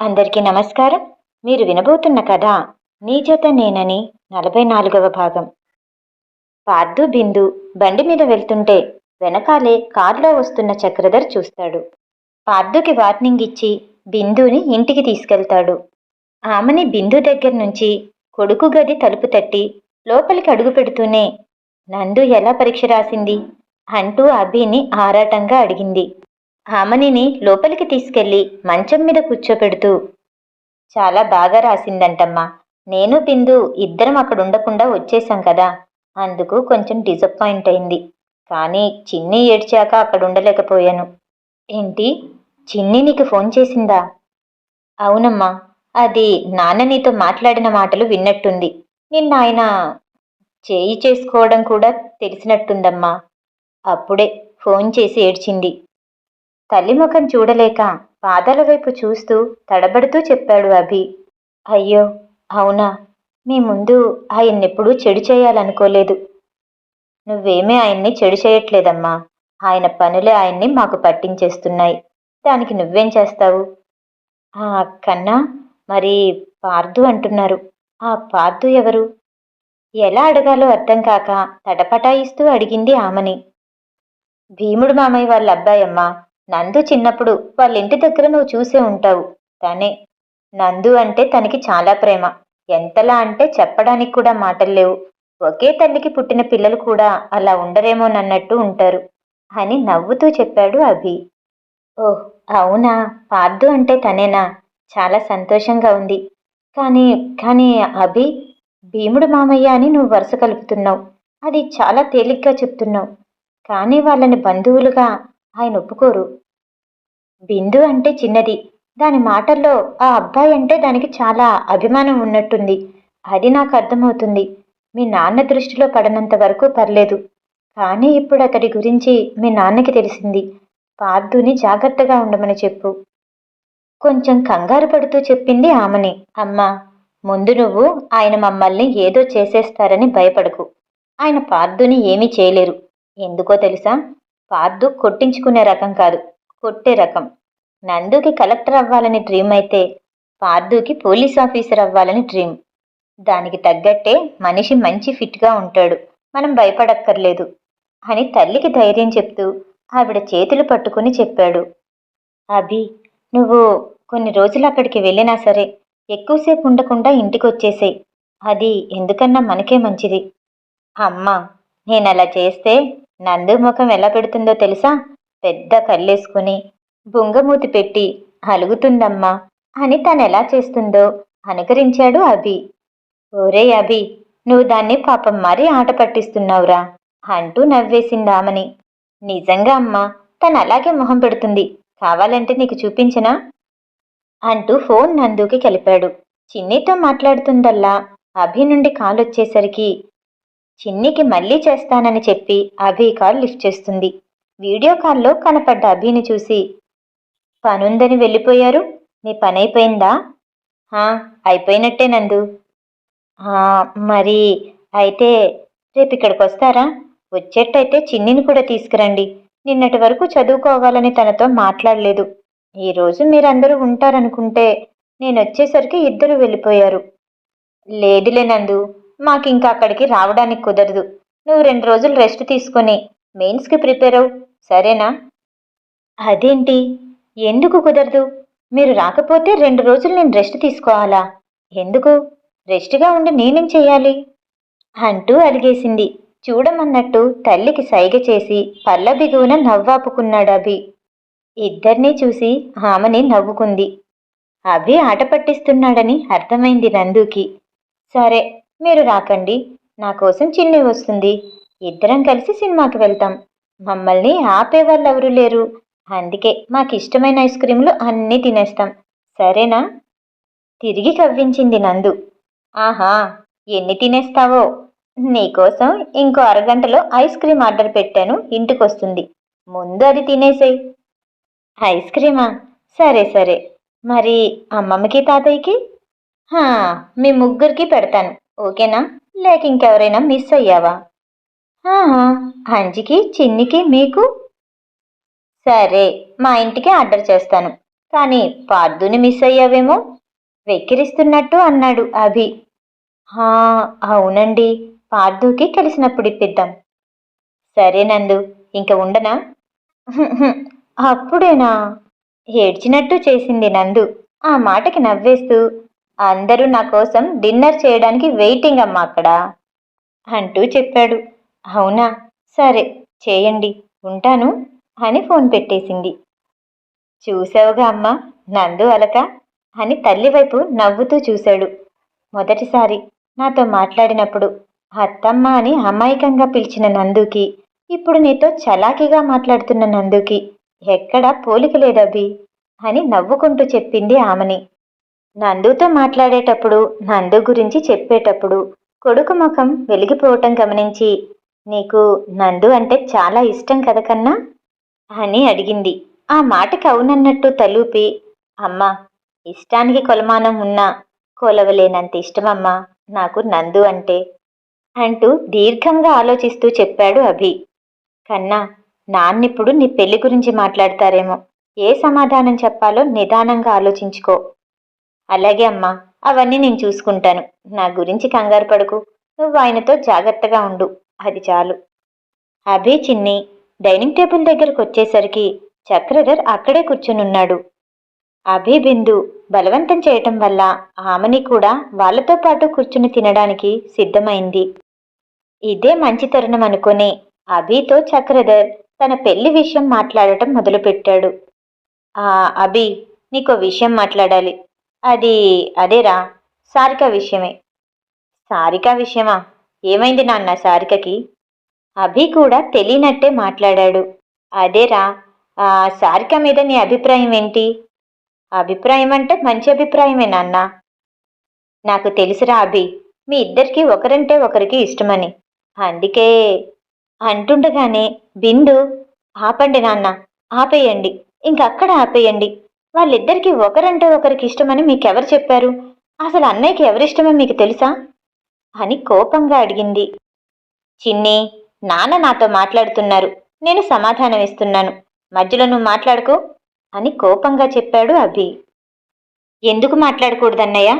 అందరికీ నమస్కారం. మీరు వినబోతున్న కథ నీ నేనని నలభై నాలుగవ భాగం. పార్దు బిందు బండి మీద వెళ్తుంటే వెనకాలే కారులో వస్తున్న చక్రధర్ చూస్తాడు. పార్దుకి వార్నింగ్ ఇచ్చి బిందుని ఇంటికి తీసుకెళ్తాడు. ఆమెని బిందు దగ్గర నుంచి కొడుకు గది తలుపు తట్టి లోపలికి అడుగు పెడుతూనే నందు ఎలా పరీక్ష రాసింది? అంటూ అభిని ఆరాటంగా అడిగింది. హామనిని లోపలికి తీసుకెళ్ళి మంచం మీద కూర్చోపెడుతూ చాలా బాగా రాసిందంటమ్మా. నేను బిందు ఇద్దరం అక్కడ ఉండకుండా వచ్చేసాం కదా. అందుకు కొంచెం డిసప్పాయింట్ అయింది. కానీ చిన్ని ఏడ్చాక అక్కడ ఉండలేకపోయాను. ఏంటి? చిన్ని నీకు ఫోన్ చేసిందా? అవునమ్మా. అది నాన్న నీతో మాట్లాడిన మాటలు విన్నట్టుంది. నిన్న ఆయన చేయి చేసుకోవడం కూడా తెలిసినట్టుందమ్మా. అప్పుడే ఫోన్ చేసి ఏడ్చింది. తల్లి ముఖం చూడలేక పాదాల వైపు చూస్తూ తడబడుతూ చెప్పాడు అభి. అయ్యో అవునా? మీ ముందు ఆయన్నెప్పుడూ చెడు చేయాలనుకోలేదు. నువ్వేమీ ఆయన్ని చెడు చేయట్లేదమ్మా. ఆయన పనులే ఆయన్ని మాకు పట్టించేస్తున్నాయి. దానికి నువ్వేం చేస్తావు? ఆ కన్నా మరి పార్దు అంటున్నారు. ఆ పార్దు ఎవరు? ఎలా అడగాలో అర్థం కాక తటపటాయిస్తూ అడిగింది ఆమని. భీముడు మామయ్య వాళ్ళ అబ్బాయమ్మా. నందు చిన్నప్పుడు వాళ్ళ ఇంటి దగ్గర నువ్వు చూసే ఉంటావు. తనే నందు అంటే తనకి చాలా ప్రేమ. ఎంతలా అంటే చెప్పడానికి కూడా మాటలు లేవు. ఒకే తల్లికి పుట్టిన పిల్లలు కూడా అలా ఉండరేమోనన్నట్టు ఉంటారు అని నవ్వుతూ చెప్పాడు అభి. ఓహ్ అవునా? పార్దు అంటే తనేనా? చాలా సంతోషంగా ఉంది. కానీ కానీ అభి భీముడు మామయ్య అని నువ్వు వరుస కలుపుతున్నావు. అది చాలా తేలిగ్గా చెప్తున్నావు. కానీ వాళ్ళని బంధువులుగా ఆయన ఒప్పుకోరు. బిందు అంటే చిన్నది. దాని మాటల్లో ఆ అబ్బాయి అంటే దానికి చాలా అభిమానం ఉన్నట్టుంది. అది నాకు అర్థమవుతుంది. మీ నాన్న దృష్టిలో పడనంత వరకు పర్లేదు. కానీ ఇప్పుడు అతడి గురించి మీ నాన్నకి తెలిసింది. పార్థుని జాగ్రత్తగా ఉండమని చెప్పు. కొంచెం కంగారు పడుతూ చెప్పింది ఆమెని. అమ్మా ముందు నువ్వు ఆయన మమ్మల్ని ఏదో చేసేస్తారని భయపడకు. ఆయన పార్థుని ఏమీ చేయలేరు. ఎందుకో తెలుసా? పార్దు కొట్టించుకునే రకం కాదు కొట్టే రకం. నందుకి కలెక్టర్ అవ్వాలని డ్రీమ్ అయితే పార్దుకి పోలీస్ ఆఫీసర్ అవ్వాలని డ్రీమ్. దానికి తగ్గట్టే మనిషి మంచి ఫిట్గా ఉంటాడు మనం భయపడక్కర్లేదు అని తల్లికి ధైర్యం చెప్తూ ఆవిడ చేతులు పట్టుకుని చెప్పాడు. అభి నువ్వు కొన్ని రోజులు అక్కడికి వెళ్ళినా సరే ఎక్కువసేపు ఉండకుండా ఇంటికి అది ఎందుకన్నా మనకే మంచిది. అమ్మా నేను అలా చేస్తే నందు ముఖం ఎలా పెడుతుందో తెలుసా? పెద్ద కళ్ళేసుకుని బుంగమూతి పెట్టి అలుగుతుందమ్మా అని తనెలా ఎలా చేస్తుందో అనుకరించాడు అభి. ఓరే అభి నువ్వు దాన్ని పాపం మరీ ఆట పట్టిస్తున్నావురా అంటూ నవ్వేసిందామని నిజంగా అమ్మా తను అలాగే మొహం పెడుతుంది కావాలంటే నీకు చూపించనా? అంటూ ఫోన్ నందుకి కలిపాడు. చిన్నితో మాట్లాడుతుందల్లా అభి నుండి కాలొచ్చేసరికి చిన్నికి మళ్ళీ చేస్తానని చెప్పి అభి కాల్ లిఫ్ట్ చేస్తుంది. వీడియో కాల్లో కనపడ్డ అభిని చూసి పనుందని వెళ్ళిపోయారు? మీ పని అయిపోయిందా అయిపోయినట్టే నందు. మరి అయితే రేపు ఇక్కడికి వస్తారా? వచ్చేట్టయితే చిన్నిని కూడా తీసుకురండి. నిన్నటి వరకు చదువుకోవాలని తనతో మాట్లాడలేదు. ఈరోజు మీరందరూ ఉంటారనుకుంటే నేను వచ్చేసరికి ఇద్దరు వెళ్ళిపోయారు. లేదులే నందు. మాకింకా అక్కడికి రావడానికి కుదరదు. నువ్వు రెండు రోజులు రెస్ట్ తీసుకొని మెయిన్స్కి ప్రిపేర్ అవు సరేనా? అదేంటి? ఎందుకు కుదరదు? మీరు రాకపోతే రెండు రోజులు నేను రెస్ట్ తీసుకోవాలా? ఎందుకు? రెస్ట్గా ఉండి నేనేం చేయాలి? అంటూ అలిగేసింది. చూడమన్నట్టు తల్లికి సైగ చేసి పళ్ళ బిగువున నవ్వాపుకున్నాడు అభి. ఇద్దరినీ చూసి ఆమెని నవ్వుకుంది. అభి ఆట పట్టిస్తున్నాడని అర్థమైంది నందుకి. సరే మీరు రాకండి. నా కోసం చిన్ని వస్తుంది. ఇద్దరం కలిసి సినిమాకి వెళ్తాం. మమ్మల్ని ఆపే వాళ్ళు లేరు. అందుకే మాకు ఇష్టమైన ఐస్ క్రీములు అన్నీ తినేస్తాం. సరేనా? తిరిగి కవ్వించింది నందు. ఆహా ఎన్ని తినేస్తావో? నీకోసం ఇంకో అరగంటలో ఐస్ క్రీమ్ ఆర్డర్ పెట్టాను. ఇంటికొస్తుంది. ముందు అది తినేసేయ్. ఐస్ క్రీమా? సరే సరే. మరి అమ్మమ్మకి తాతయ్యకి? మీ ముగ్గురికి పెడతాను. ఓకేనా? లేక ఇంకెవరైనా మిస్ అయ్యావా? అంజికి చిన్నికి మీకు? సరే మా ఇంటికి ఆర్డర్ చేస్తాను. కానీ పార్థుని మిస్ అయ్యావేమో? వెక్కిరిస్తున్నట్టు అన్నాడు అభి. హా అవునండి. పార్థుకి కలిసినప్పుడు ఇప్పిద్దాం. సరే నందు ఇంక ఉండనా? అప్పుడేనా? ఏడ్చినట్టు చేసింది నందు. ఆ మాటకి నవ్వేస్తూ అందరూ నా కోసం డిన్నర్ చేయడానికి వెయిటింగ్ అమ్మా అక్కడ. అంటూ చెప్పాడు. అవునా? సరే చేయండి. ఉంటాను అని ఫోన్ పెట్టేసింది. చూసావుగా అమ్మా నందు అలక అని తల్లి వైపు నవ్వుతూ చూశాడు. మొదటిసారి నాతో మాట్లాడినప్పుడు అత్తమ్మ అని అమాయకంగా పిలిచిన నందుకి ఇప్పుడు నీతో చలాకీగా మాట్లాడుతున్న నందుకి ఎక్కడా పోలిక లేదబ్బి అని నవ్వుకుంటూ చెప్పింది ఆమెని. నందుతో మాట్లాడేటప్పుడు నందు గురించి చెప్పేటప్పుడు కొడుకు ముఖం వెలిగిపోవటం గమనించి నీకు నందు అంటే చాలా ఇష్టం కదా కన్నా? అని అడిగింది. ఆ మాటకి అవునన్నట్టు తలూపి అమ్మా ఇష్టానికి కొలమానం ఉన్నా కొలవలేనంత ఇష్టమమ్మా నాకు నందు అంటే అంటూ దీర్ఘంగా ఆలోచిస్తూ చెప్పాడు అభి. కన్నా నాన్నిప్పుడు నీ పెళ్ళి గురించి మాట్లాడతారేమో. ఏ సమాధానం చెప్పాలో నిదానంగా ఆలోచించుకో. అలాగే అమ్మా అవన్నీ నేను చూసుకుంటాను. నా గురించి కంగారు పడుకు. నువ్వు ఆయనతో జాగ్రత్తగా ఉండు. అది చాలు. అభి చిన్ని డైనింగ్ టేబుల్ దగ్గరకు వచ్చేసరికి చక్రధర్ అక్కడే కూర్చునున్నాడు. అభి బిందు బలవంతం చేయటం వల్ల ఆమెని కూడా వాళ్ళతో పాటు కూర్చుని తినడానికి సిద్ధమైంది. ఇదే మంచి తరుణం అనుకుని అభితో చక్రధర్ తన పెళ్ళి విషయం మాట్లాడటం మొదలుపెట్టాడు. ఆ అభి నీకో విషయం మాట్లాడాలి. అది అదేరా సారిక విషయమే. సారిక విషయమా? ఏమైంది నాన్న సారికకి? అభి కూడా తెలియనట్టే మాట్లాడాడు. అదేరా ఆ సారిక మీద నీ అభిప్రాయం ఏంటి? అభిప్రాయం అంటే మంచి అభిప్రాయమే నాన్న. నాకు తెలుసురా అభి మీ ఇద్దరికి ఒకరంటే ఒకరికి ఇష్టమని. అందుకే అంటుండగానే బిందు ఆపండి నాన్న ఆపేయండి ఇంకక్కడ ఆపేయండి. వాళ్ళిద్దరికి ఒకరంటే ఒకరికి ఇష్టమని మీకెవరు చెప్పారు? అసలు అన్నయ్యకి ఎవరిష్టమో మీకు తెలుసా? అని కోపంగా అడిగింది. చిన్ని నాన్న నాతో మాట్లాడుతున్నారు. నేను సమాధానం ఇస్తున్నాను. మధ్యలో నువ్వు మాట్లాడుకో అని కోపంగా చెప్పాడు అభి. ఎందుకు మాట్లాడకూడదన్నయ్య?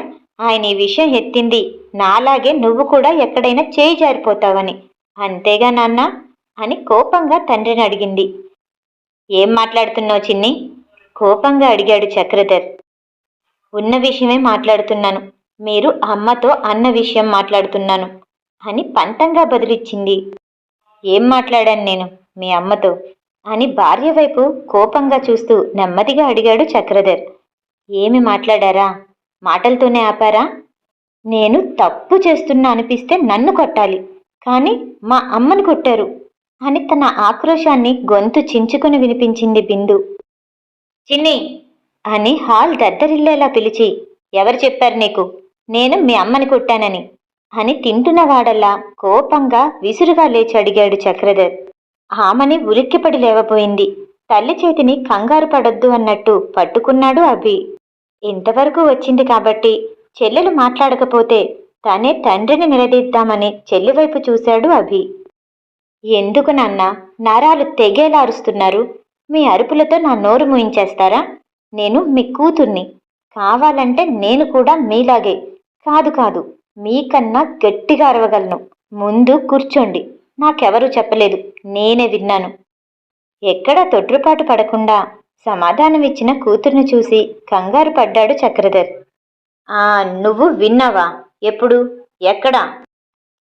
ఆయన ఈ విషయం ఎత్తింది. నాలాగే నువ్వు కూడా ఎక్కడైనా చేయి జారిపోతావని. అంతేగా నాన్న? అని కోపంగా తండ్రిని అడిగింది. ఏం మాట్లాడుతున్నావు చిన్ని? కోపంగా అడిగాడు చక్రధర్. ఉన్న విషయమే మాట్లాడుతున్నాను. మీరు అమ్మతో అన్న విషయం మాట్లాడుతున్నాను అని పంతంగా బదిలిచ్చింది. ఏం మాట్లాడాను నేను మీ అమ్మతో? అని భార్య వైపు కోపంగా చూస్తూ నెమ్మదిగా అడిగాడు చక్రధర్. ఏమి మాట్లాడారా? మాటలతోనే ఆపారా? నేను తప్పు చేస్తున్నా అనిపిస్తే నన్ను కొట్టాలి. కానీ మా అమ్మని కొట్టారు అని తన ఆక్రోశాన్ని గొంతు చించుకుని వినిపించింది బిందు. చిన్ని! అని హాల్ దద్దరిల్లేలా పిలిచి ఎవరు చెప్పారు నీకు? నేను మీ అమ్మని కొట్టానని. అని తింటున్నవాడల్లా కోపంగా విసురుగా లేచి అడిగాడు చక్రధర్. ఆమెని ఉలిక్కిపడి లేవబోయింది. తల్లి చేతిని కంగారు పడొద్దు అన్నట్టు పట్టుకున్నాడు అభి. ఇంతవరకు వచ్చింది కాబట్టి చెల్లెలు మాట్లాడకపోతే తనే తండ్రిని నిలదీద్దామని చెల్లివైపు చూశాడు అభి. ఎందుకు నాన్న? నరాలు తెగేలారుస్తున్నారు. మీ అరుపులతో నా నోరు మూయించేస్తారా? నేను మీ కూతుర్ని. కావాలంటే నేను కూడా మీలాగే. కాదు కాదు మీకన్నా గట్టిగా అరవగలను. ముందు కూర్చోండి. నాకెవరూ చెప్పలేదు. నేనే విన్నాను. ఎక్కడా తొట్రుపాటు పడకుండా సమాధానమిచ్చిన కూతుర్ని చూసి కంగారు పడ్డాడు చక్రధర్. ఆ నువ్వు విన్నావా? ఎప్పుడు? ఎక్కడా?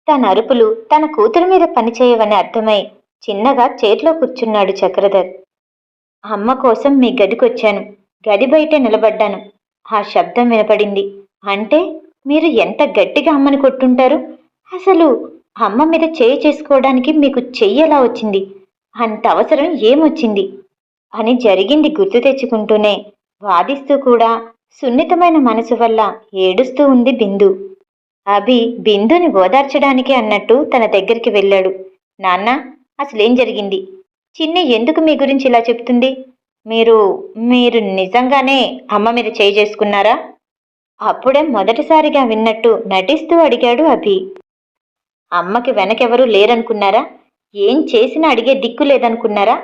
తన అరుపులు తన కూతురు మీద పనిచేయవని అర్థమై చిన్నగా చేతిలో కూర్చున్నాడు చక్రధర్. అమ్మ కోసం మీ గదికొచ్చాను. గది బయట నిలబడ్డాను. ఆ శబ్దం వినపడింది. అంటే మీరు ఎంత గట్టిగా అమ్మని కొట్టుంటారు? అసలు అమ్మ మీద చేయి చేసుకోవడానికి మీకు చెయ్యలా వచ్చింది? అంత అవసరం ఏమొచ్చింది? అని జరిగింది గుర్తు తెచ్చుకుంటూనే వాదిస్తూ కూడా సున్నితమైన మనసు వల్ల ఏడుస్తూ ఉంది బిందు. అభి బిందుని ఓదార్చడానికి అన్నట్టు తన దగ్గరికి వెళ్ళాడు. నాన్న అసలేం జరిగింది? చిన్ని ఎందుకు మీ గురించి ఇలా చెప్తుంది? మీరు మీరు నిజంగానే అమ్మ మీద చేయి చేసుకున్నారా? అప్పుడే మొదటిసారిగా విన్నట్టు నటిస్తూ అడిగాడు అభి. అమ్మకి వెనకెవరూ లేరనుకున్నారా? ఏం చేసినా అడిగే దిక్కు లేదనుకున్నారా?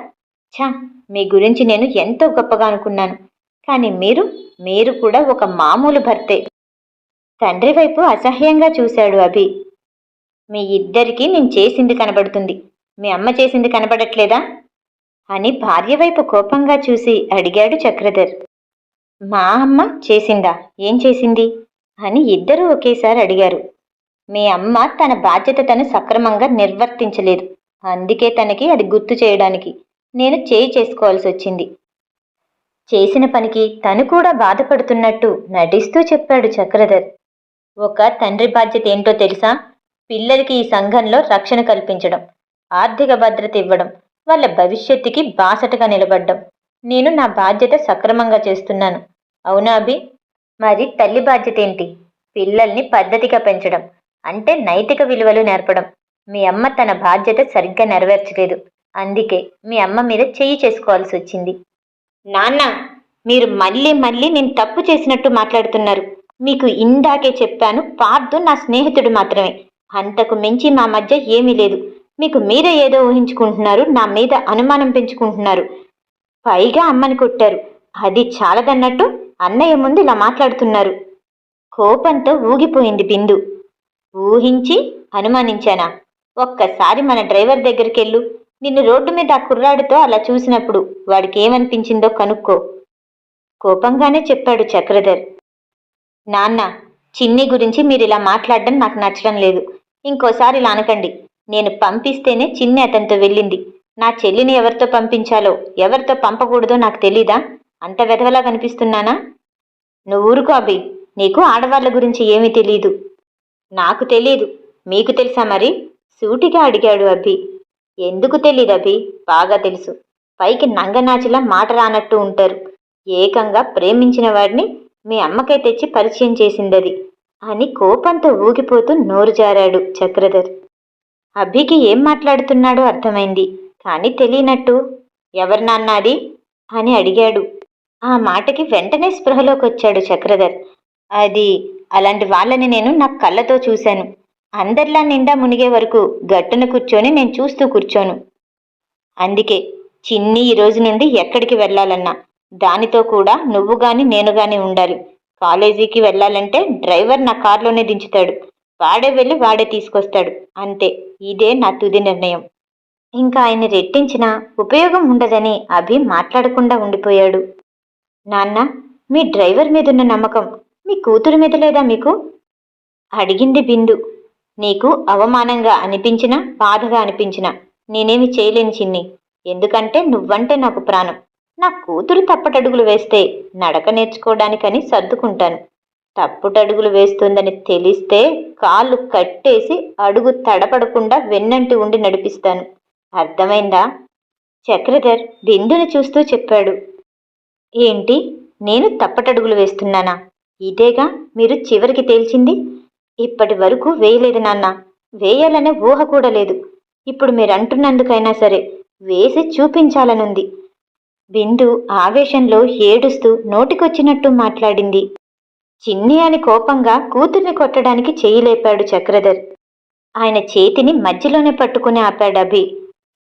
ఛా మీ గురించి నేను ఎంతో గొప్పగా అనుకున్నాను. కానీ మీరు మీరు కూడా ఒక మామూలు భర్తే. తండ్రి వైపు అసహ్యంగా చూశాడు అభి. మీ ఇద్దరికీ నేను చేసింది కనబడుతుంది. మీ అమ్మ చేసింది కనబడట్లేదా? అని భార్య వైపు కోపంగా చూసి అడిగాడు చక్రధర్. మా అమ్మ చేసిందా? ఏం చేసింది? అని ఇద్దరూ ఒకేసారి అడిగారు. మీ అమ్మ తన బాధ్యత తను సక్రమంగా నిర్వర్తించలేదు. అందుకే తనకి అది గుర్తు చేయడానికి నేను చేయి చేసుకోవాల్సి వచ్చింది. చేసిన పనికి తను కూడా బాధపడుతున్నట్టు నటిస్తూ చెప్పాడు చక్రధర్. ఒక తండ్రి బాధ్యత ఏంటో తెలుసా? పిల్లలకి ఈ సంఘంలో రక్షణ కల్పించడం ఆర్థిక భద్రత ఇవ్వడం వాళ్ళ భవిష్యత్తుకి బాసటగా నిలబడ్డం. నేను నా బాధ్యత సక్రమంగా చేస్తున్నాను. అవునా అభి? మరి తల్లి బాధ్యత ఏంటి? పిల్లల్ని పద్ధతిగా పెంచడం అంటే నైతిక విలువలు నేర్పడం. మీ అమ్మ తన బాధ్యత సరిగ్గా నెరవేర్చలేదు. అందుకే మీ అమ్మ మీద చెయ్యి చేసుకోవాల్సి వచ్చింది. నాన్న మీరు మళ్ళీ మళ్ళీ నేను తప్పు చేసినట్టు మాట్లాడుతున్నారు. మీకు ఇందాకే చెప్పాను పార్థు నా స్నేహితుడు మాత్రమే. అంతకు మించి మా మధ్య ఏమీ లేదు. మీకు మీరే ఏదో ఊహించుకుంటున్నారు నా మీద అనుమానం పెంచుకుంటున్నారు. పైగా అమ్మని కొట్టారు. అది చాలదన్నట్టు అన్నయ్య ముందు ఇలా మాట్లాడుతున్నారు. కోపంతో ఊగిపోయింది బిందు. ఊహించి అనుమానించానా? ఒక్కసారి మన డ్రైవర్ దగ్గరికెళ్ళు. నిన్ను రోడ్డు మీద ఆ కుర్రాడితో అలా చూసినప్పుడు వాడికి ఏమనిపించిందో కనుక్కో. కోపంగానే చెప్పాడు చక్రధర్. నాన్న చిన్ని గురించి మీరు ఇలా మాట్లాడడం నాకు నచ్చడం లేదు. ఇంకోసారి ఇలా అనకండి. నేను పంపిస్తేనే చిన్ని అతనితో వెళ్ళింది. నా చెల్లిని ఎవరితో పంపించాలో ఎవరితో పంపకూడదో నాకు తెలీదా? అంత వెధవలా కనిపిస్తున్నానా? నువ్వు ఊరుకో అభి నీకు ఆడవాళ్ళ గురించి ఏమీ తెలీదు. నాకు తెలీదు. మీకు తెలుసా మరి? సూటిగా అడిగాడు అభి. ఎందుకు తెలీదు అభి? బాగా తెలుసు. పైకి నంగనాచిలా మాట రానట్టు ఉంటారు. ఏకంగా ప్రేమించిన వాడిని మీ అమ్మకై తెచ్చి పరిచయం చేసిందది. అని కోపంతో ఊగిపోతూ నోరు జారాడు చక్రధర్. అబ్బికి ఏం మాట్లాడుతున్నాడో అర్థమైంది. కానీ తెలియనట్టు ఎవరి నాన్న అది? అని అడిగాడు. ఆ మాటకి వెంటనే స్పృహలోకి వచ్చాడు చక్రధర్. అది అలాంటి వాళ్ళని నేను నా కళ్ళతో చూశాను. అందరిలా నిండా మునిగే వరకు గట్టున కూర్చొని నేను చూస్తూ కూర్చోను. అందుకే చిన్ని ఈ రోజు నుండి ఎక్కడికి వెళ్ళాలన్నా దానితో కూడా నువ్వు గాని నేను గాని ఉండాలి. కాలేజీకి వెళ్ళాలంటే డ్రైవర్ నా కారులోనే దించుతాడు. వాడే వెళ్ళి వాడే తీసుకొస్తాడు. అంతే. ఇదే నా తుది నిర్ణయం. ఇంకా ఆయన రెట్టించినా ఉపయోగం ఉండదని అభి మాట్లాడకుండా ఉండిపోయాడు. నాన్న మీ డ్రైవర్ మీదున్న నమ్మకం మీ కూతురు మీద లేదా మీకు? అడిగింది బిందు. నీకు అవమానంగా అనిపించినా బాధగా అనిపించినా నేనేమి చేయలేని చిన్ని. ఎందుకంటే నువ్వంటే నాకు ప్రాణం. నా కూతురు తప్పటడుగులు వేస్తే నడక నేర్చుకోవడానికని సర్దుకుంటాను. తప్పుటడుగులు వేస్తుందని తెలిస్తే కాళ్ళు కట్టేసి అడుగు తడపడకుండా వెన్నంటి ఉండి నడిపిస్తాను. అర్థమైందా? చక్రధర్ బిందుని చూస్తూ చెప్పాడు. ఏంటి? నేను తప్పటడుగులు వేస్తున్నానా? ఇదేగా మీరు చివరికి తేల్చింది? ఇప్పటి వరకు వేయలేదు నాన్న. వేయాలనే ఊహ కూడా లేదు. ఇప్పుడు మీరు అంటున్నందుకైనా సరే వేసి చూపించాలనుంది. బిందు ఆవేశంలో ఏడుస్తూ నోటికొచ్చినట్టు మాట్లాడింది. చిన్ని అని కోపంగా కూతుర్ని కొట్టడానికి చేయి లేపాడు చక్రధర్. ఆయన చేతిని మధ్యలోనే పట్టుకుని ఆపాడు అభి.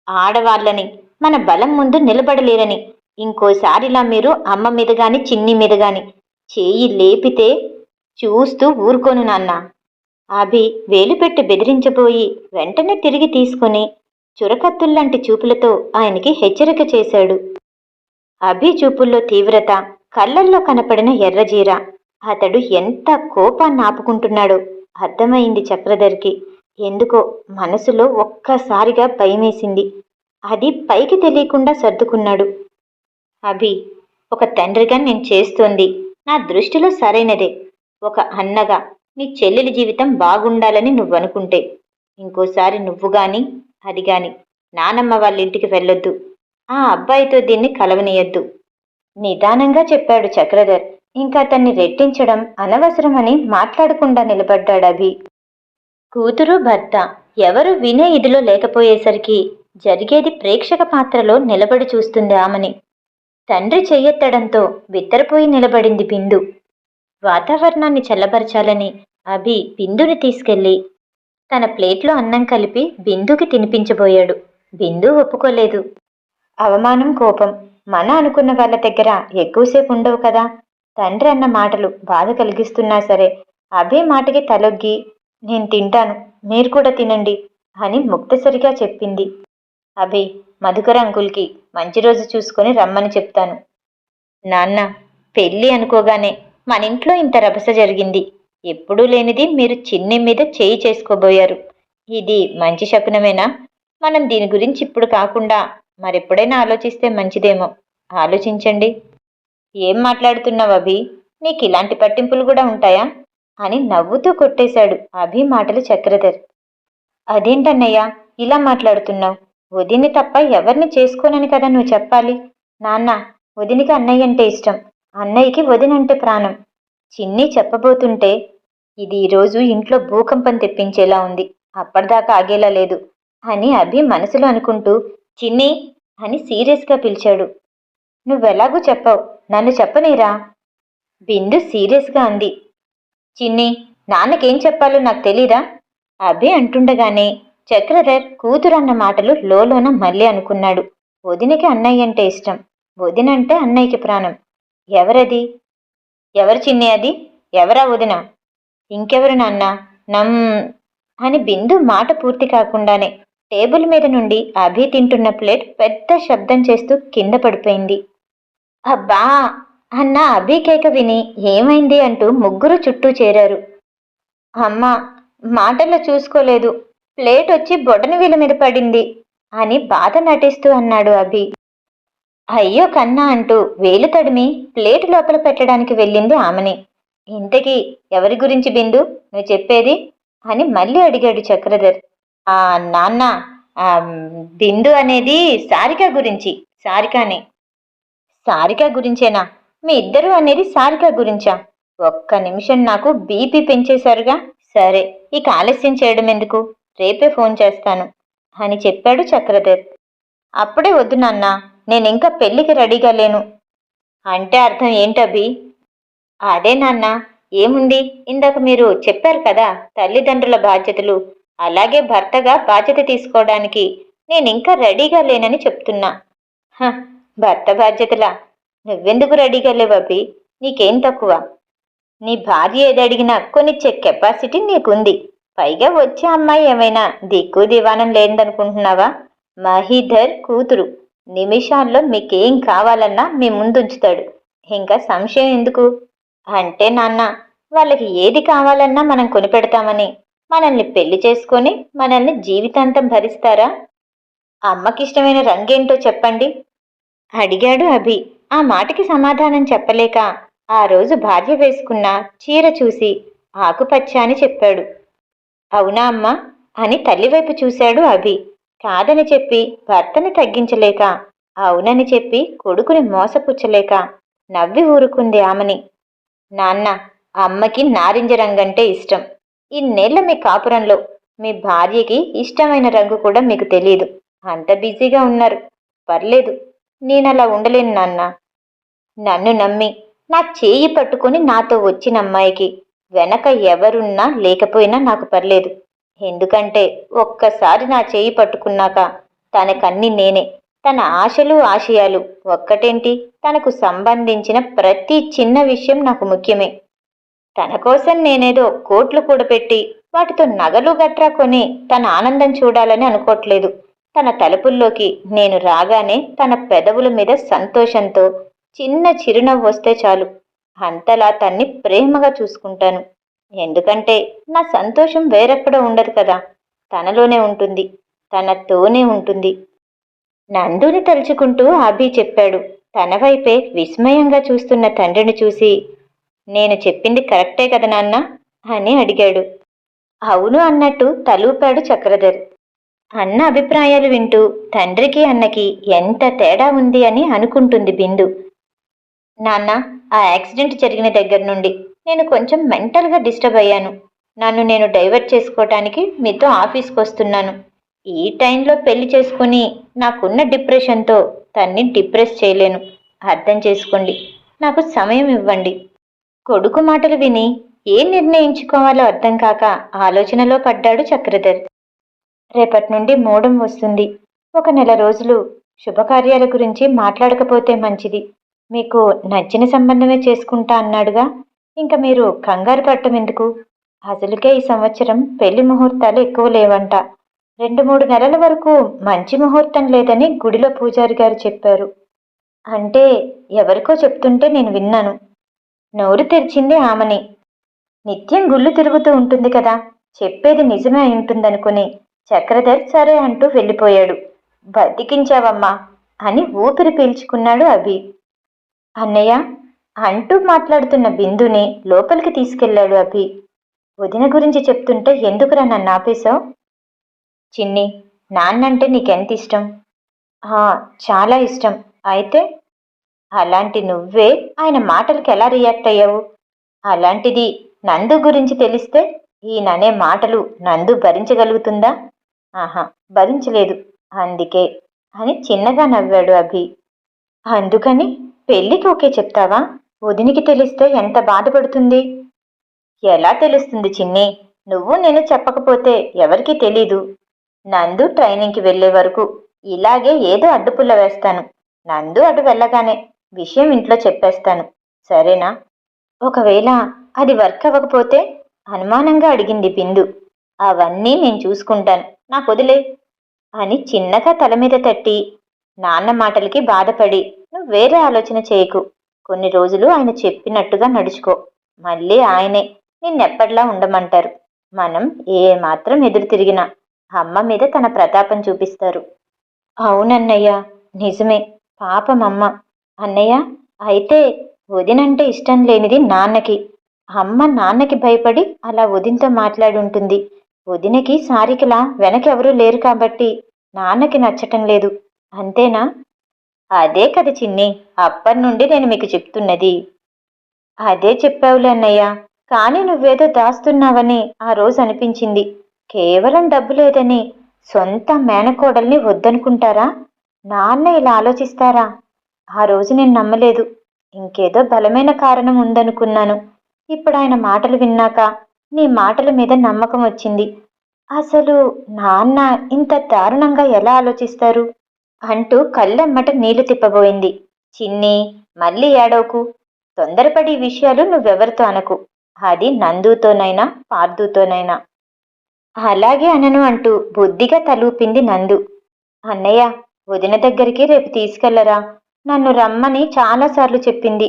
ఆడవాళ్ళని మన బలం ముందు నిలబడలేరని ఇంకోసారిలా మీరు అమ్మ మీద గాని చిన్ని మీద గాని చేయి లేపితే చూస్తూ ఊరుకోను నాన్న. అభి వేలుపెట్టి బెదిరించబోయి వెంటనే తిరిగి తీసుకుని చురకత్తుల్లాంటి చూపులతో ఆయనకి హెచ్చరిక చేశాడు. అభి చూపుల్లో తీవ్రత కళ్ళల్లో కనపడిన ఎర్రజీర. అతడు ఎంత కోపాన్ని ఆపుకుంటున్నాడో అర్థమైంది చక్రధర్కి. ఎందుకో మనసులో ఒక్కసారిగా భయమేసింది. అది పైకి తెలియకుండా సర్దుకున్నాడు. అభి ఒక తండ్రిగా నేను చేస్తోంది. నా దృష్టిలో సరైనదే. ఒక అన్నగా నీ చెల్లెలి జీవితం బాగుండాలని నువ్వనుకుంటే. ఇంకోసారి నువ్వు గాని అది గాని నానమ్మ వాళ్ళ ఇంటికి వెళ్ళొద్దు. ఆ అబ్బాయితో దీన్ని కలవనీయద్దు. నిదానంగా చెప్పాడు చక్రధర్. ఇంకా అతన్ని రెట్టించడం అనవసరమని మాట్లాడకుండా నిలబడ్డాడు అభి. కూతురు భర్త ఎవరు వినే ఇదిలో లేకపోయేసరికి జరిగేది ప్రేక్షక పాత్రలో నిలబడి చూస్తుంది ఆమెని. తండ్రి చెయ్యెత్తడంతో బిత్తరపోయి నిలబడింది బిందు. వాతావరణాన్ని చల్లబరచాలని అభి బిందుని తీసుకెళ్ళి తన ప్లేట్లో అన్నం కలిపి బిందుకి తినిపించబోయాడు. బిందు ఒప్పుకోలేదు. అవమానం కోపం. మన అనుకున్న వాళ్ళ దగ్గర ఎక్కువసేపు ఉండవు కదా? తండ్రి అన్న మాటలు బాధ కలిగిస్తున్నా సరే అభి మాటకి తలొగ్గి నేను తింటాను మీరు కూడా తినండి అని ముక్తసరిగా చెప్పింది. అభి మధుకర్ అంకుల్కి మంచి రోజు చూసుకొని రమ్మని చెప్తాను. నాన్న పెళ్ళి అనుకోగానే మన ఇంట్లో ఇంత రభస జరిగింది. ఎప్పుడూ లేనిది మీరు చిన్ని మీద చేయి చేసుకోబోయారు. ఇది మంచి శకునమేనా? మనం దీని గురించి ఇప్పుడు కాకుండా మరెప్పుడైనా ఆలోచిస్తే మంచిదేమో. ఆలోచించండి. ఏం మాట్లాడుతున్నావు అభి? నీకు ఇలాంటి పట్టింపులు కూడా ఉంటాయా? అని నవ్వుతూ కొట్టేశాడు అభి మాటలు చక్రధర్. అదేంటన్నయ్యా ఇలా మాట్లాడుతున్నావు? వదిని తప్ప ఎవరిని చేసుకోనని కదా నువ్వు చెప్పాలి? నాన్న వదినికి అన్నయ్య అంటే ఇష్టం. అన్నయ్యకి వదినంటే ప్రాణం. చిన్ని చెప్పబోతుంటే ఇది ఈరోజు ఇంట్లో భూకంపం తెప్పించేలా ఉంది. అప్పటిదాకా ఆగేలా లేదు అని అభి మనసులో అనుకుంటూ చిన్ని అని సీరియస్గా పిలిచాడు. నువ్వెలాగూ చెప్పవు. నన్ను చెప్పనీరా? బిందు సీరియస్గా అంది. చిన్ని నాన్నకేం చెప్పాలో నాకు తెలీదా? అభి అంటుండగానే చక్రధర్ కూతురన్న మాటలు లోలోన మళ్ళీ అనుకున్నాడు. వదినకి అన్నయ్య అంటే ఇష్టం. వదినంటే అన్నయ్యకి ప్రాణం. ఎవరది? ఎవరు చిన్ని అది? ఎవరా వదిన? ఇంకెవరు నాన్న? నమ్ అని బిందు మాట పూర్తి కాకుండానే టేబుల్ మీద నుండి అభి తింటున్న ప్లేట్ పెద్ద శబ్దం చేస్తూ కింద పడిపోయింది. అబ్బా! అన్న అభి కేక విని ఏమైంది అంటూ ముగ్గురు చుట్టూ చేరారు. అమ్మా మాటల్లో చూసుకోలేదు. ప్లేట్ వచ్చి బొటన వీల మీద పడింది అని బాధ నటిస్తూ అన్నాడు అభి. అయ్యో కన్నా అంటూ వేలు తడిమి ప్లేట్ లోపల పెట్టడానికి వెళ్ళింది ఆమెని. ఇంతకీ ఎవరి గురించి బిందు? నువ్వు చెప్పేది? అని మళ్ళీ అడిగాడు చక్రధర్. ఆ నాన్న బిందు అనేది సారిక గురించి సారికానే. సారిక గురించేనా? మీ ఇద్దరు అనేది సారిక గురించా? ఒక్క నిమిషం నాకు బీపీ పెంచేశారుగా? సరే ఇక ఆలస్యం చేయడం ఎందుకు రేపే ఫోన్ చేస్తాను అని చెప్పాడు చక్రధర్. అప్పుడే వద్దు నాన్న నేను ఇంకా పెళ్ళికి రెడీగా లేను. అంటే అర్థం ఏంటబి అదే నాన్న ఏముంది? ఇందాక మీరు చెప్పారు కదా తల్లిదండ్రుల బాధ్యతలు. అలాగే భర్తగా బాధ్యత తీసుకోవడానికి నేను ఇంకా రెడీగా లేనని చెప్తున్నా. భర్త బాధ్యతలా? నువ్వెందుకు రెడీగా లేవు అభి నీకేం తక్కువ? నీ భార్య ఏదడిగినా కొనిచ్చే కెపాసిటీ నీకుంది. పైగా వచ్చే అమ్మాయి ఏమైనా దిక్కు దివానం లేదనుకుంటున్నావా మహీధర్ కూతురు. నిమిషాల్లో మీకేం కావాలన్నా మీ ముందుంచుతాడు. ఇంకా సంశయం ఎందుకు? అంటే నాన్న వాళ్ళకి ఏది కావాలన్నా మనం కొనిపెడతామని. మనల్ని పెళ్ళి చేసుకొని మనల్ని జీవితాంతం భరిస్తారా? అమ్మకిష్టమైన రంగేంటో చెప్పండి. అడిగాడు అభి. ఆ మాటకి సమాధానం చెప్పలేక ఆ రోజు భార్య వేసుకున్న చీర చూసి ఆకుపచ్చ అని చెప్పాడు. అవునా అమ్మా? అని తల్లివైపు చూశాడు అభి. కాదని చెప్పి భర్తని తగ్గించలేక అవునని చెప్పి కొడుకుని మోసపుచ్చలేక నవ్వి ఊరుకుంది ఆమెని. నాన్న అమ్మకి నారింజ రంగంటే ఇష్టం. ఇన్నేళ్ళ మీ కాపురంలో మీ భార్యకి ఇష్టమైన రంగు కూడా మీకు తెలియదు అంత బిజీగా ఉన్నారు. పర్లేదు. నేనలా ఉండలేను నాన్న. నన్ను నమ్మి నా చేయి పట్టుకొని నాతో వచ్చిన అమ్మాయికి వెనక ఎవరున్నా లేకపోయినా నాకు పర్లేదు. ఎందుకంటే ఒక్కసారి నా చేయి పట్టుకున్నాక తనకన్నీ నేనే. తన ఆశలు ఆశయాలు ఒక్కటేంటి? తనకు సంబంధించిన ప్రతి చిన్న విషయం నాకు ముఖ్యమే. తన కోసం నేనేదో కోట్లు కూడబెట్టి వాటితో నగలు గట్రా కొని తన ఆనందం చూడాలని అనుకోవట్లేదు. తన తలుపుల్లోకి నేను రాగానే తన పెదవుల మీద సంతోషంతో చిన్న చిరునవ్వు వస్తే చాలు. అంతలా తన్ని ప్రేమగా చూసుకుంటాను. ఎందుకంటే నా సంతోషం వేరెక్కడ ఉండదు కదా. తనలోనే ఉంటుంది తనతోనే ఉంటుంది. నందుని తలుచుకుంటూ అభి చెప్పాడు. తన వైపే విస్మయంగా చూస్తున్న తండ్రిని చూసి నేను చెప్పింది కరెక్టే కదా నాన్న? అని అడిగాడు. అవును అన్నట్టు తలూపాడు చక్రధర్. అన్న అభిప్రాయాలు వింటూ తండ్రికి అన్నకి ఎంత తేడా ఉంది అని అనుకుంటుంది బిందు. నాన్న ఆ యాక్సిడెంట్ జరిగిన దగ్గర నుండి నేను కొంచెం మెంటల్గా డిస్టర్బ్ అయ్యాను. నన్ను నేను డైవర్ట్ చేసుకోవటానికి మీతో ఆఫీస్కి వస్తున్నాను ఈ టైంలో పెళ్ళి చేసుకుని నాకున్న డిప్రెషన్తో తన్ని డిప్రెస్ చేయలేను. అర్థం చేసుకోండి. నాకు సమయం ఇవ్వండి. కొడుకు మాటలు విని ఏం నిర్ణయించుకోవాలో అర్థం కాక ఆలోచనలో పడ్డాడు చక్రధర్. రేపటి నుండి మూడం వస్తుంది. ఒక నెల రోజులు శుభకార్యాల గురించి మాట్లాడకపోతే మంచిది. మీకు నచ్చిన సంబంధమే చేసుకుంటా అన్నాడుగా. ఇంకా మీరు కంగారు పట్టం ఎందుకు? అసలుకే ఈ సంవత్సరం పెళ్ళి ముహూర్తాలు ఎక్కువ లేవంట. రెండు మూడు నెలల వరకు మంచి ముహూర్తం లేదని గుడిలో పూజారి గారు చెప్పారు. అంటే ఎవరికో చెప్తుంటే నేను విన్నాను. నోరు తెరిచింది ఆమెని. నిత్యం గుళ్ళు తిరుగుతూ ఉంటుంది కదా. చెప్పేది నిజమే అయి ఉంటుందనుకుని చక్రధర్ సరే అంటూ వెళ్ళిపోయాడు. బతికించావమ్మా అని ఊపిరి పీల్చుకున్నాడు అభి. అన్నయ్య అంటూ మాట్లాడుతున్న బిందుని లోపలికి తీసుకెళ్ళాడు అభి. వదిన గురించి చెప్తుంటే ఎందుకురా నన్ను ఆపేశావు? చిన్ని నాన్నంటే నీకెంత ఇష్టం? చాలా ఇష్టం. అయితే అలాంటి నువ్వే ఆయన మాటలకి ఎలా రియాక్ట్ అయ్యావు? అలాంటిది నందు గురించి తెలిస్తే ఈయననే మాటలు నందు భరించగలుగుతుందా? ఆహా. భరించలేదు. అందుకే అని చిన్నగా నవ్వాడు అభి. అందుకని పెళ్ళికి ఓకే చెప్తావా? వదినికి తెలిస్తే ఎంత బాధపడుతుంది? ఎలా తెలుస్తుంది చిన్ని? నువ్వు నేను చెప్పకపోతే ఎవరికీ తెలీదు. నందు ట్రైనింగ్కి వెళ్ళే వరకు ఇలాగే ఏదో అడ్డుపుల్ల వేస్తాను. నందు అటు వెళ్ళగానే విషయం ఇంట్లో చెప్పేస్తాను. సరేనా? ఒకవేళ అది వర్క్ అవ్వకపోతే అనుమానంగా అడిగింది బిందు. అవన్నీ నేను చూసుకుంటాను. నాకు వదిలే. అని చిన్నగా తల మీద తట్టి నాన్న మాటలకి బాధపడి నువ్వు వేరే ఆలోచన చేయకు. కొన్ని రోజులు ఆయన చెప్పినట్టుగా నడుచుకో. మళ్ళీ ఆయనే నిన్నెప్పట్లా ఉండమంటారు. మనం ఏ మాత్రం ఎదురు తిరిగినా అమ్మ మీద తన ప్రతాపం చూపిస్తారు. అవునన్నయ్య నిజమే. పాపం అమ్మ. అన్నయ్య అయితే వదినంటే ఇష్టం లేనిది నాన్నకి. అమ్మ నాన్నకి భయపడి అలా వదినతో మాట్లాడి ఉంటుంది వదినకి సారికలా వెనకెవరూ లేరు కాబట్టి నాన్నకి నచ్చటం లేదు. అంతేనా? అదే కదా చిన్ని అప్పటి నుండి నేను మీకు చెప్తున్నది. అదే చెప్పావులే అన్నయ్య. కానీ నువ్వేదో దాస్తున్నావని ఆ రోజు అనిపించింది. కేవలం డబ్బు లేదని సొంత మేనకోడల్ని వద్దనుకుంటారా? నాన్న ఇలా ఆలోచిస్తారా? ఆ రోజు నేను నమ్మలేదు. ఇంకేదో బలమైన కారణం ఉందనుకున్నాను. ఇప్పుడు ఆయన మాటలు విన్నాక నీ మాటల మీద నమ్మకం వచ్చింది. అసలు నాన్న ఇంత దారుణంగా ఎలా ఆలోచిస్తారు? అంటూ కళ్ళెమ్మట నీళ్ళు తిప్పబోయింది. చిన్ని మళ్ళీ ఏడవకు. తొందరపడి విషయాలు నువ్వెవరితో అనకు. అది నందుతోనైనా పార్దుతోనైనా. అలాగే అనను అంటూ బుద్ధిగా తలూపింది నందు. అన్నయ్య వదిన దగ్గరికి రేపు తీసుకెళ్ళరా? నన్ను రమ్మని చాలాసార్లు చెప్పింది.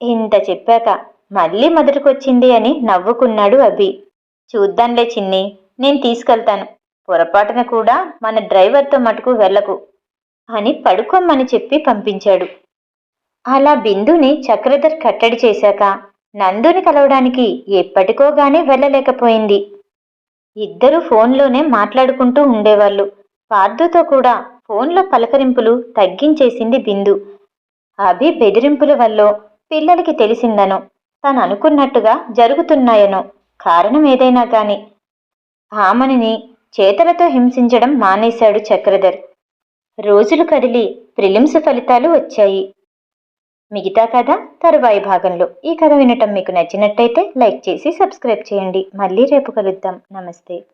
ఇంత చెప్పాక మళ్ళీ మొదటికొచ్చింది అని నవ్వుకున్నాడు అభి. చూద్దాంలే చిన్ని నేను తీసుకెళ్తాను. పొరపాటున కూడా మన డ్రైవర్తో మటుకు వెళ్ళకు అని పడుకోమ్మని చెప్పి పంపించాడు. అలా బిందుని చక్రధర్ కట్టడి చేశాక నందుని కలవడానికి ఎప్పటికోగానే వెళ్ళలేకపోయింది. ఇద్దరు ఫోన్లోనే మాట్లాడుకుంటూ ఉండేవాళ్ళు. పార్థుతో కూడా ఫోన్లో పలకరింపులు తగ్గించేసింది బిందు. అభి బెదిరింపుల వల్ల పిల్లలకి తెలిసిందనో తాను అనుకున్నట్టుగా జరుగుతున్నాయనో. కారణం ఏదైనా కాని ఆమనిని చేతలతో హింసించడం మానేశాడు చక్రధర్. రోజులు కదిలి ప్రిలిమ్స్ ఫలితాలు వచ్చాయి. మిగతా కథ తరువాయి భాగంలో. ఈ కథ వినటం మీకు నచ్చినట్టయితే లైక్ చేసి సబ్స్క్రైబ్ చేయండి. మళ్ళీ రేపు కలుద్దాం. నమస్తే.